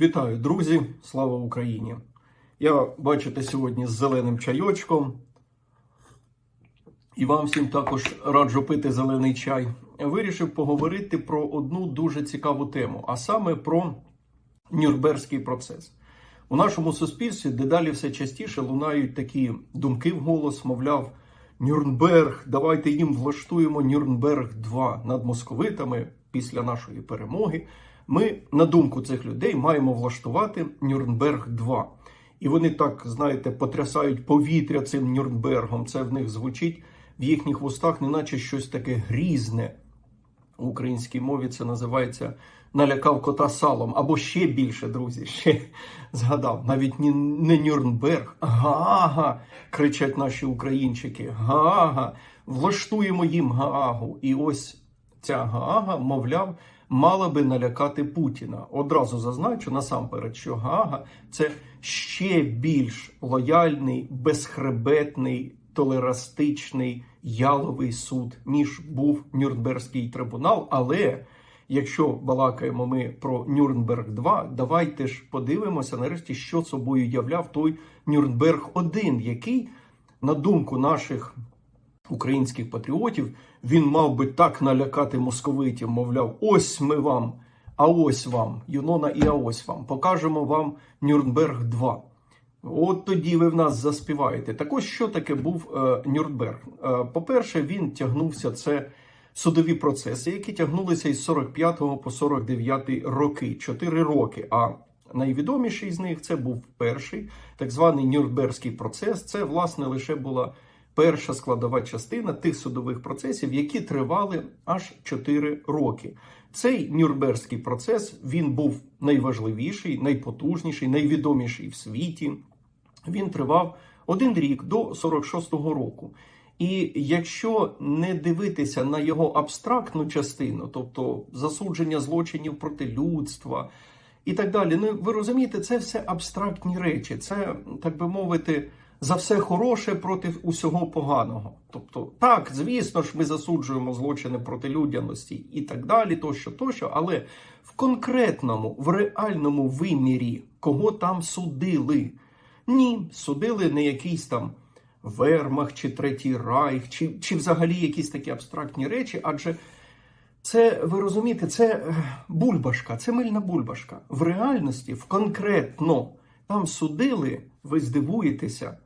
Вітаю, друзі! Слава Україні! Я бачите сьогодні з зеленим чайочком. І вам всім також раджу пити зелений чай. Вирішив поговорити про одну дуже цікаву тему, а саме про Нюрнберзький процес. У нашому суспільстві дедалі все частіше лунають такі думки в голос, мовляв, Нюрнберг, давайте їм влаштуємо Нюрнберг 2 над московитами після нашої перемоги. Ми, на думку цих людей, маємо влаштувати Нюрнберг 2. І вони так, знаєте, потрясають повітря цим Нюрнбергом. Це в них звучить в їхніх вустах, неначе щось таке грізне. У українській мові це називається налякав кота салом. Або ще більше, друзі, ще згадав. Навіть не, не Нюрнберг. Гага! кричать наші українчики. Гага! Влаштуємо їм Гаагу. І ось ця Гаага, мовляв, мала би налякати Путіна. Одразу зазначу насамперед, що Гаага це ще більш лояльний, безхребетний, толерастичний яловий суд, ніж був Нюрнберзький трибунал. Але якщо балакаємо ми про Нюрнберг 2, давайте ж подивимося нарешті, що собою являв той Нюрнберг 1 який, на думку наших українських патріотів, він мав би так налякати московитів, мовляв, ось ми вам, а ось вам, Юнона і а ось вам, покажемо вам Нюрнберг 2. От тоді ви в нас заспіваєте. Так ось що таке був е, Нюрнберг? Е, по-перше, він тягнувся це судові процеси, які тягнулися із 45 по 49 роки, 4 роки. А найвідоміший з них це був перший так званий Нюрнберзький процес. Це, власне, лише була перша складова частина тих судових процесів, які тривали аж 4 роки. Цей Нюрнберзький процес він був найважливіший, найпотужніший, найвідоміший в світі. Він тривав один рік до 46-го року. І якщо не дивитися на його абстрактну частину, тобто засудження злочинів проти людства і так далі, ну ви розумієте, це все абстрактні речі, це так би мовити. За все хороше проти усього поганого. Тобто, так, звісно ж, ми засуджуємо злочини проти людяності і так далі, тощо, тощо, але в конкретному, в реальному вимірі, кого там судили? Ні, судили не якийсь там Вермах чи Третій Райх, чи, чи взагалі якісь такі абстрактні речі, адже це, ви розумієте, це е, бульбашка, це мильна бульбашка. В реальності, в конкретно, там судили, ви здивуєтеся,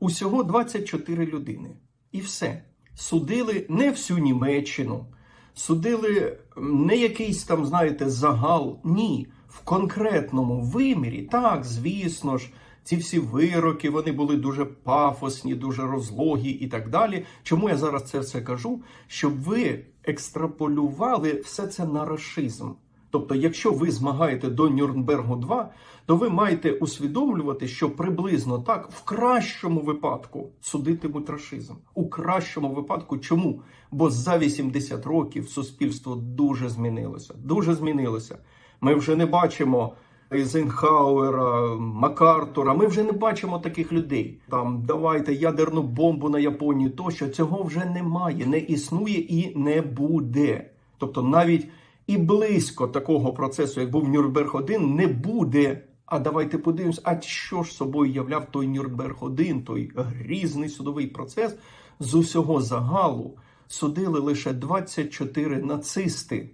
усього 24 людини. І все. Судили не всю Німеччину, судили не якийсь там, знаєте, загал. Ні. В конкретному вимірі, так, звісно ж, ці всі вироки вони були дуже пафосні, дуже розлогі і так далі. Чому я зараз це все кажу? Щоб ви екстраполювали все це на рашизм. Тобто, якщо ви змагаєте до Нюрнбергу 2, то ви маєте усвідомлювати, що приблизно так в кращому випадку судитимуть рашизм. У кращому випадку, чому? Бо за 80 років суспільство дуже змінилося. Дуже змінилося. Ми вже не бачимо. Ейзенхауера, Макартура, ми вже не бачимо таких людей. Там давайте ядерну бомбу на Японію, тощо цього вже немає, не існує і не буде. Тобто навіть і близько такого процесу, як був Нюрнберг 1 не буде. А давайте подивимось, а що ж собою являв той Нюрнберг 1 той грізний судовий процес з усього загалу судили лише 24 нацисти.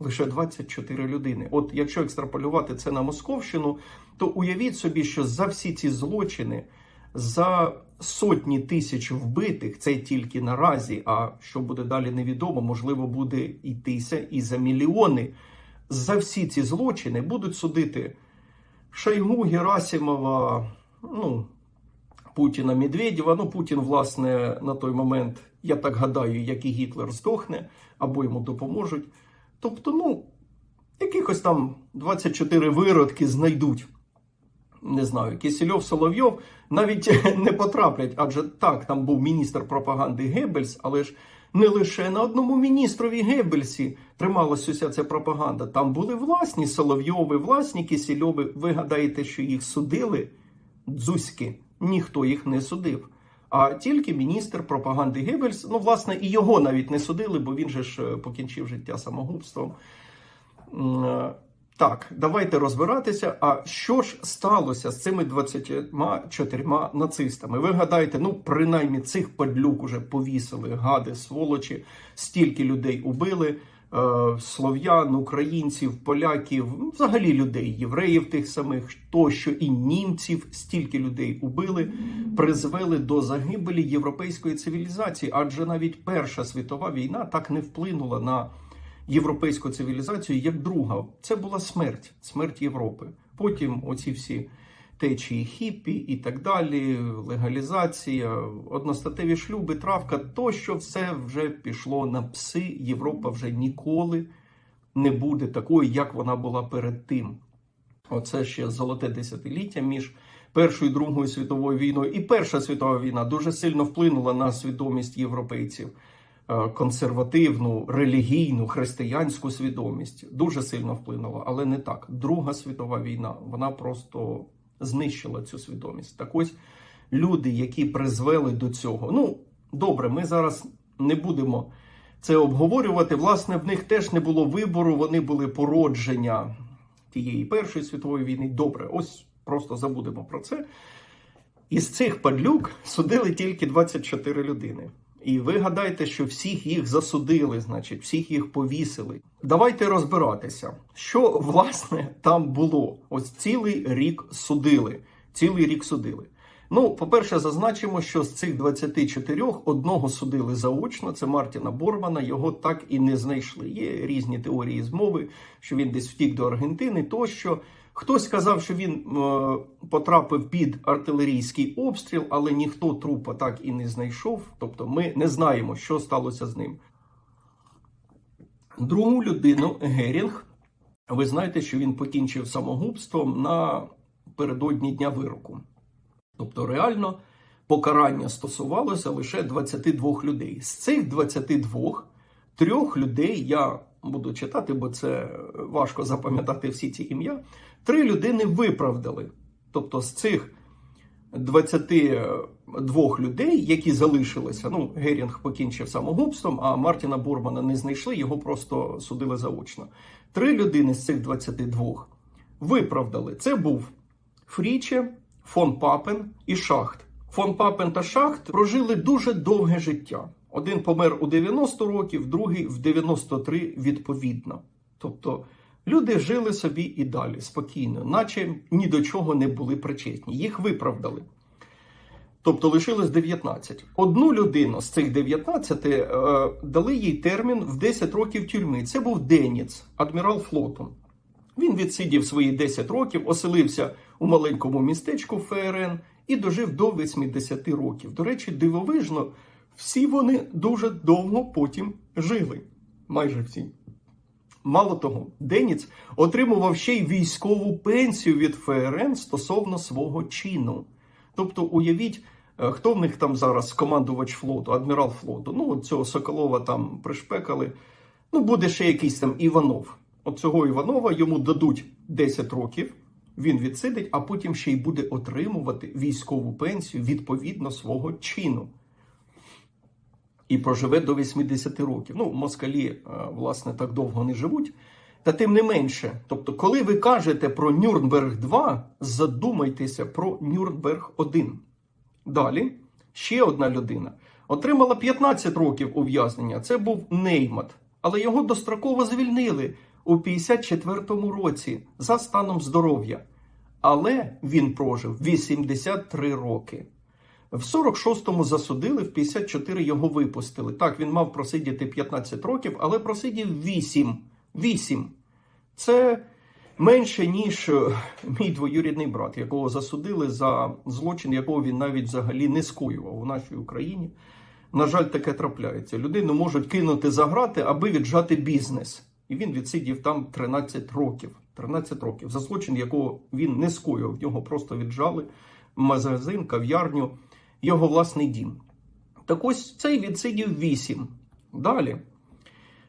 Лише 24 людини. От якщо екстраполювати це на Московщину, то уявіть собі, що за всі ці злочини, за сотні тисяч вбитих, це тільки наразі. А що буде далі, невідомо. Можливо, буде йтися і за мільйони. За всі ці злочини будуть судити Шойгу, Герасимова, ну, Путіна Медведєва. Ну, Путін, власне, на той момент, я так гадаю, як і Гітлер здохне або йому допоможуть. Тобто, ну, якихось там 24 виродки знайдуть. Не знаю, Кисельов, Соловйов навіть не потраплять, адже так, там був міністр пропаганди Геббельс, але ж не лише на одному міністрові Геббельсі трималася уся ця пропаганда. Там були власні Соловйови, власні Кисельови. Ви гадаєте, що їх судили? Дзузьки. Ніхто їх не судив. А тільки міністр пропаганди Геббельс, ну, власне, і його навіть не судили, бо він же ж покінчив життя самогубством. Так, давайте розбиратися. А що ж сталося з цими 24 нацистами? Ви гадаєте, ну принаймні цих падлюк уже повісили, гади, сволочі, стільки людей убили. е, Слов'ян, українців, поляків, ну, взагалі людей, євреїв тих самих, тощо і німців, стільки людей убили, призвели до загибелі європейської цивілізації, адже навіть Перша світова війна так не вплинула на європейську цивілізацію як друга. Це була смерть, смерть Європи. Потім оці всі течії хіппі і так далі, легалізація, одностатеві шлюби, травка, то що все вже пішло на пси. Європа вже ніколи не буде такою, як вона була перед тим. Оце ще золоте десятиліття між Першою і Другою світовою війною. І Перша світова війна дуже сильно вплинула на свідомість європейців. Е, Консервативну, релігійну, християнську свідомість дуже сильно вплинула, але не так. Друга світова війна вона просто знищила цю свідомість. Так ось люди, які призвели до цього. Ну, добре, ми зараз не будемо це обговорювати. Власне, в них теж не було вибору, вони були породження тієї Першої світової війни. Добре, ось просто забудемо про це. Із цих падлюк судили тільки 24 людини. І ви гадаєте, що всіх їх засудили, значить, всіх їх повісили. Давайте розбиратися, що власне там було. Ось цілий рік судили. Цілий рік судили. Ну, по-перше, зазначимо, що з цих 24 одного судили заочно. Це Мартіна Бормана. Його так і не знайшли. Є різні теорії змови, що він десь втік до Аргентини. Тощо хтось сказав, що він е, потрапив під артилерійський обстріл, але ніхто трупа так і не знайшов. Тобто, ми не знаємо, що сталося з ним. Другу людину Герінг. Ви знаєте, що він покінчив самогубством на передодні дня вироку. Тобто, реально покарання стосувалося лише 22 людей. З цих 22 трьох людей я буду читати, бо це важко запам'ятати всі ці ім'я. Три людини виправдали. Тобто, з цих 22 людей, які залишилися, ну, Герінг покінчив самогубством, а Мартіна Бурмана не знайшли, його просто судили заочно. Три людини з цих 22 виправдали. Це був Фріче, фон Папен і Шахт. Фон Папен та Шахт прожили дуже довге життя. Один помер у 90 років, другий в 93 відповідно. Тобто люди жили собі і далі спокійно, наче ні до чого не були причетні. Їх виправдали. Тобто лишилось 19. Одну людину з цих 19 е, дали їй термін в 10 років тюрми. Це був Деніц, адмірал флоту. Він відсидів свої 10 років, оселився у маленькому містечку ФРН і дожив до 80 років. До речі, дивовижно, всі вони дуже довго потім жили. Майже всі. Мало того, Деніц отримував ще й військову пенсію від ФРН стосовно свого чину. Тобто, уявіть, е, хто в них там зараз командувач флоту, адмірал флоту. Ну, от цього Соколова там пришпекали. Ну, буде ще якийсь там Іванов. От цього Іванова йому дадуть 10 років, він відсидить, а потім ще й буде отримувати військову пенсію відповідно свого чину. І проживе до 80 років. Ну, москалі, е, власне, так довго не живуть. Та тим не менше, тобто, коли ви кажете про Нюрнберг 2, задумайтеся про Нюрнберг 1. Далі ще одна людина отримала 15 років ув'язнення. Це був Неймат, але його достроково звільнили у 54-му році за станом здоров'я. Але він прожив 83 роки. В 46-му засудили, в 54 його випустили. Так, він мав просидіти 15 років, але просидів 8. 8. Це менше, ніж е, мій двоюрідний брат, якого засудили за злочин, якого він навіть взагалі не скоював у нашій Україні. На жаль, таке трапляється. Людину можуть кинути за грати, аби віджати бізнес. І він відсидів там 13 років. 13 років за злочин, якого він не скоював. Його просто віджали магазин, кав'ярню, його власний дім. Так ось цей відсидів 8. Далі.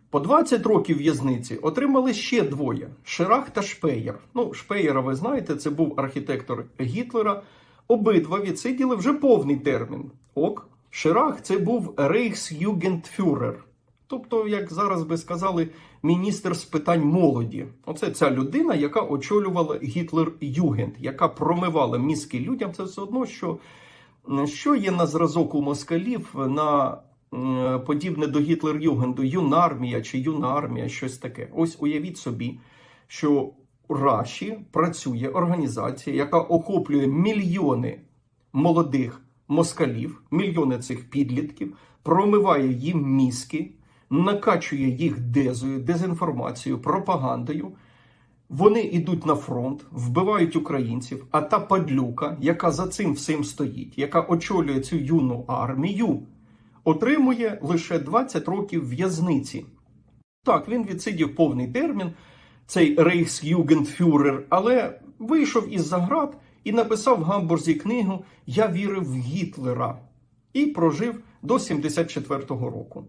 По 20 років в'язниці отримали ще двоє: Ширах та Шпеєр. Ну, Шпеєра, ви знаєте, це був архітектор Гітлера. Обидва відсиділи вже повний термін. Ок. Ширах це був рейхсюгендфюрер, Тобто, як зараз би сказали, міністр з питань молоді. Оце ця людина, яка очолювала Гітлер Югент, яка промивала мізки людям. Це все одно, що, що є на зразок у москалів на подібне до Гітлер Югенду, юнармія чи юна армія, щось таке. Ось уявіть собі, що у Раші працює організація, яка охоплює мільйони молодих москалів, мільйони цих підлітків, промиває їм мізки, накачує їх дезою, дезінформацією, пропагандою. Вони йдуть на фронт, вбивають українців. А та падлюка, яка за цим всім стоїть, яка очолює цю юну армію, отримує лише 20 років в'язниці. Так, він відсидів повний термін, цей рейхсюгендфюрер, але вийшов із заград і написав в Гамбурзі книгу Я вірив в Гітлера і прожив до 74-го року.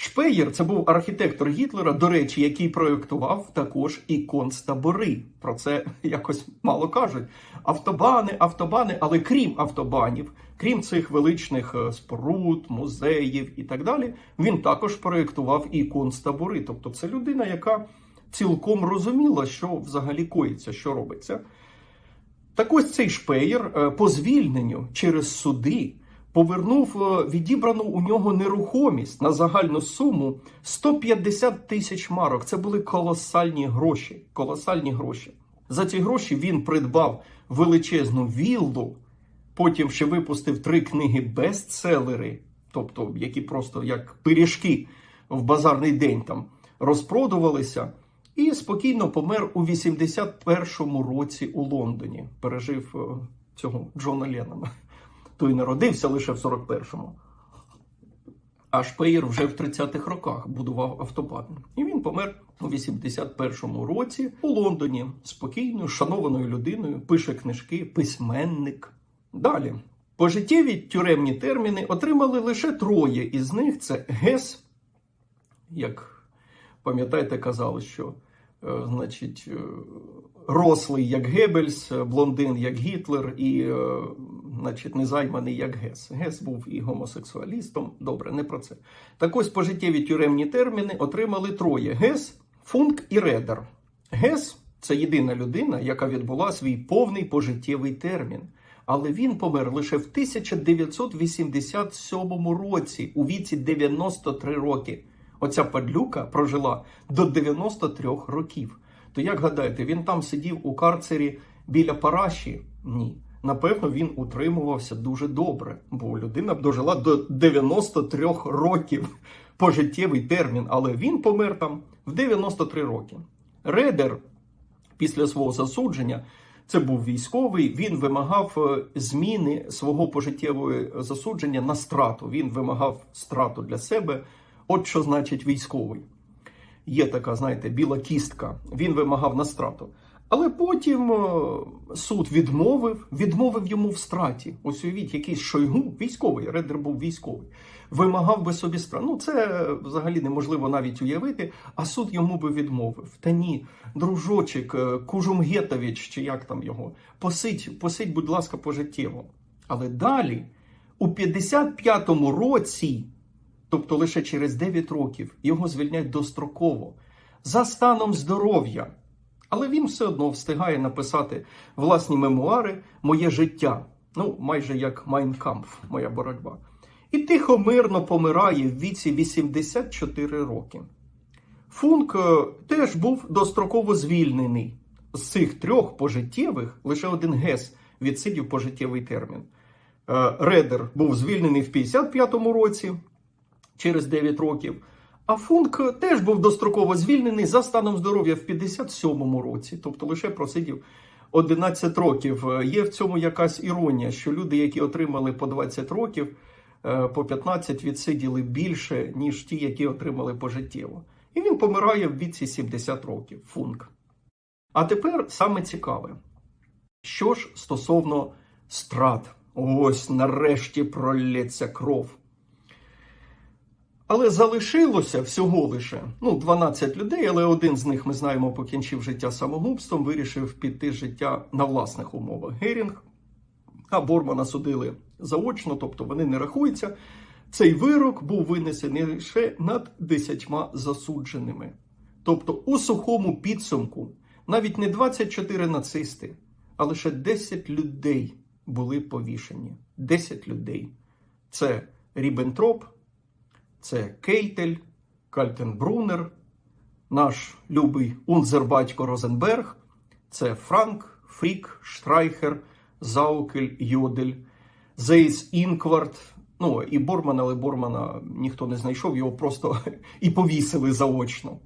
Шпеєр це був архітектор Гітлера, до речі, який проєктував також і концтабори. Про це якось мало кажуть. Автобани, автобани, але крім автобанів, крім цих величних е, споруд, музеїв і так далі, він також проєктував і концтабори. Тобто, це людина, яка цілком розуміла, що взагалі коїться, що робиться. Так ось цей шпеєр е, по звільненню через суди повернув е, відібрану у нього нерухомість на загальну суму 150 тисяч марок. Це були колосальні гроші. Колосальні гроші. За ці гроші він придбав величезну віллу, потім ще випустив три книги бестселери, тобто які просто як пиріжки в базарний день там розпродувалися. І спокійно помер у 81-му році у Лондоні. Пережив е, цього Джона Леннона. Той народився лише в 41-му. А Шпеєр вже в 30-х роках будував автобан. І він помер у 81-му році у Лондоні спокійною, шанованою людиною, пише книжки, письменник. Далі. Пожиттєві тюремні терміни отримали лише троє. Із них це Гес, як пам'ятаєте, казали, що е, значить, е, рослий як Геббельс, блондин як Гітлер і е, значить, незайманий як Гес. Гес був і гомосексуалістом. Добре, не про це. Так ось пожиттєві тюремні терміни отримали троє: Гес, Функ і Редер. Гес це єдина людина, яка відбула свій повний пожиттєвий термін. Але він помер лише в 1987 році, у віці 93 роки. Оця падлюка прожила до 93 років. То як гадаєте, він там сидів у карцері біля параші? Ні. Напевно, він утримувався дуже добре, бо людина б дожила до 93 років пожиттєвий термін, але він помер там в 93 роки. Редер після свого засудження. Це був військовий. Він вимагав е, зміни свого пожиттєвого засудження на страту. Він вимагав страту для себе. От що значить військовий. Є така, знаєте, біла кістка. Він вимагав на страту. Але потім е, суд відмовив, відмовив йому в страті. Ось уявіть, якийсь шойгу, військовий, Редер був військовий, вимагав би собі страту. Ну, це взагалі неможливо навіть уявити, а суд йому би відмовив. Та ні, дружочек, е, Кужумгетович, чи як там його, посидь, посидь, будь ласка, пожиттєво. Але далі, у 55-му році, тобто лише через 9 років, його звільняють достроково за станом здоров'я. Але він все одно встигає написати власні мемуари Моє життя. Ну, майже як Майнкампф, моя боротьба. І тихо мирно помирає в віці 84 роки. Функ е, теж був достроково звільнений. З цих трьох пожиттєвих лише один Гес відсидів пожиттєвий термін. Е, Редер був звільнений в 55-му році через 9 років. А Функ теж був достроково звільнений за станом здоров'я в 57-му році, тобто лише просидів 11 років. Є в цьому якась іронія, що люди, які отримали по 20 років, е, по 15 відсиділи більше, ніж ті, які отримали пожиттєво. І він помирає в віці 70 років. Функ. А тепер саме цікаве, що ж стосовно страт, ось нарешті пролється кров. Але залишилося всього лише ну, 12 людей, але один з них, ми знаємо, покінчив життя самогубством, вирішив піти життя на власних умовах. Герінг, а Бормана судили заочно, тобто вони не рахуються. Цей вирок був винесений лише над десятьма засудженими. Тобто, у сухому підсумку навіть не 24 нацисти, а лише 10 людей були повішені. 10 людей. Це Ріббентроп, це Кейтель, Кальтенбрунер, наш любий унзербатько Розенберг, це Франк, Фрік, Штрайхер, Заукель, Йодель, Зейс Інкварт. Ну і Борман, але Бормана ніхто не знайшов, його просто і повісили заочно.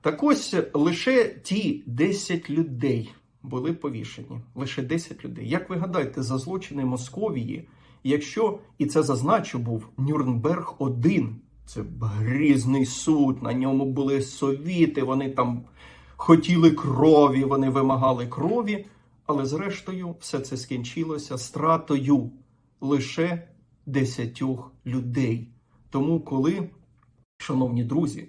Так ось лише ті 10 людей були повішені. Лише 10 людей. Як ви гадаєте, за злочини Московії, якщо і це зазначу, був Нюрнберг 1 це грізний суд, на ньому були совіти, вони там хотіли крові, вони вимагали крові, але зрештою все це скінчилося стратою лише 10 людей. Тому, коли, шановні друзі,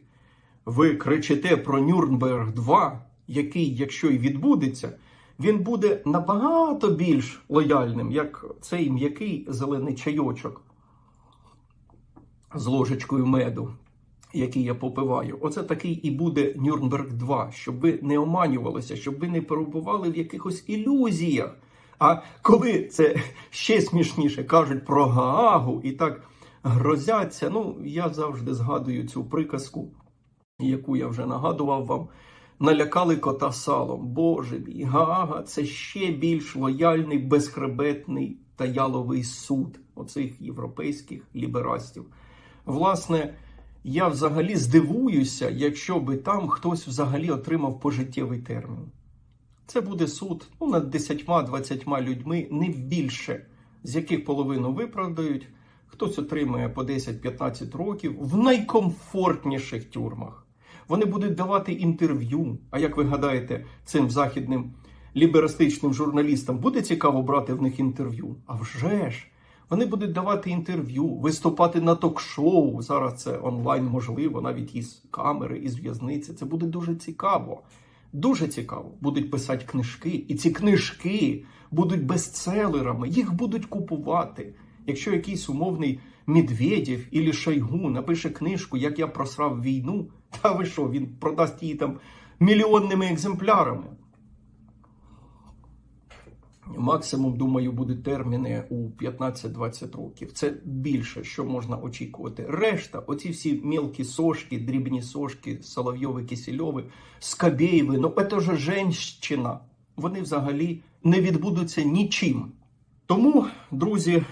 ви кричите про Нюрнберг 2, який, якщо і відбудеться, він буде набагато більш лояльним, як цей м'який зелений чайочок з ложечкою меду, який я попиваю. Оце такий і буде Нюрнберг 2, щоб ви не оманювалися, щоб ви не перебували в якихось ілюзіях. А коли це ще смішніше кажуть про Гаагу і так грозяться, ну я завжди згадую цю приказку яку я вже нагадував вам, налякали кота салом. Боже мій, Гаага це ще більш лояльний, безхребетний та яловий суд оцих європейських ліберастів. Власне, я взагалі здивуюся, якщо би там хтось взагалі отримав пожиттєвий термін. Це буде суд ну, над 10-20 людьми, не більше, з яких половину виправдають. Хтось отримує по 10-15 років в найкомфортніших тюрмах. Вони будуть давати інтерв'ю. А як ви гадаєте, цим західним ліберастичним журналістам буде цікаво брати в них інтерв'ю? А вже ж! Вони будуть давати інтерв'ю, виступати на ток-шоу. Зараз це онлайн можливо, навіть із камери, із в'язниці. Це буде дуже цікаво. Дуже цікаво. Будуть писати книжки, і ці книжки будуть бестселерами, їх будуть купувати. Якщо якийсь умовний Медведєв і Шойгу напише книжку, як я просрав війну, та ви що, він продасть її там мільйонними екземплярами. Максимум, думаю, будуть терміни у 15-20 років. Це більше, що можна очікувати. Решта, оці всі мілкі сошки, дрібні сошки, Соловйови, Кисельови, Скабєєви, ну це ж женщина. Вони взагалі не відбудуться нічим. Тому, друзі,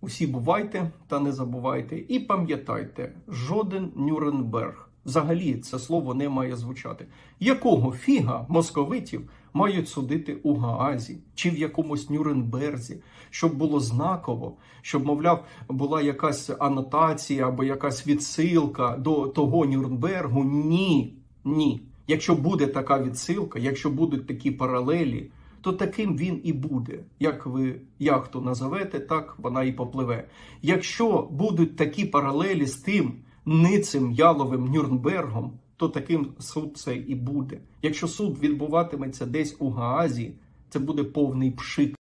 усі бувайте та не забувайте. І пам'ятайте, жоден Нюрнберг. Взагалі це слово не має звучати. Якого фіга московитів мають судити у Гаазі чи в якомусь Нюрнберзі, щоб було знаково, щоб, мовляв, була якась анотація або якась відсилка до того Нюрнбергу? Ні, ні. Якщо буде така відсилка, якщо будуть такі паралелі, то таким він і буде. Як ви яхту назовете, так вона і попливе. Якщо будуть такі паралелі з тим ницим яловим Нюрнбергом, то таким суд це і буде. Якщо суд відбуватиметься десь у Гаазі, це буде повний пшик.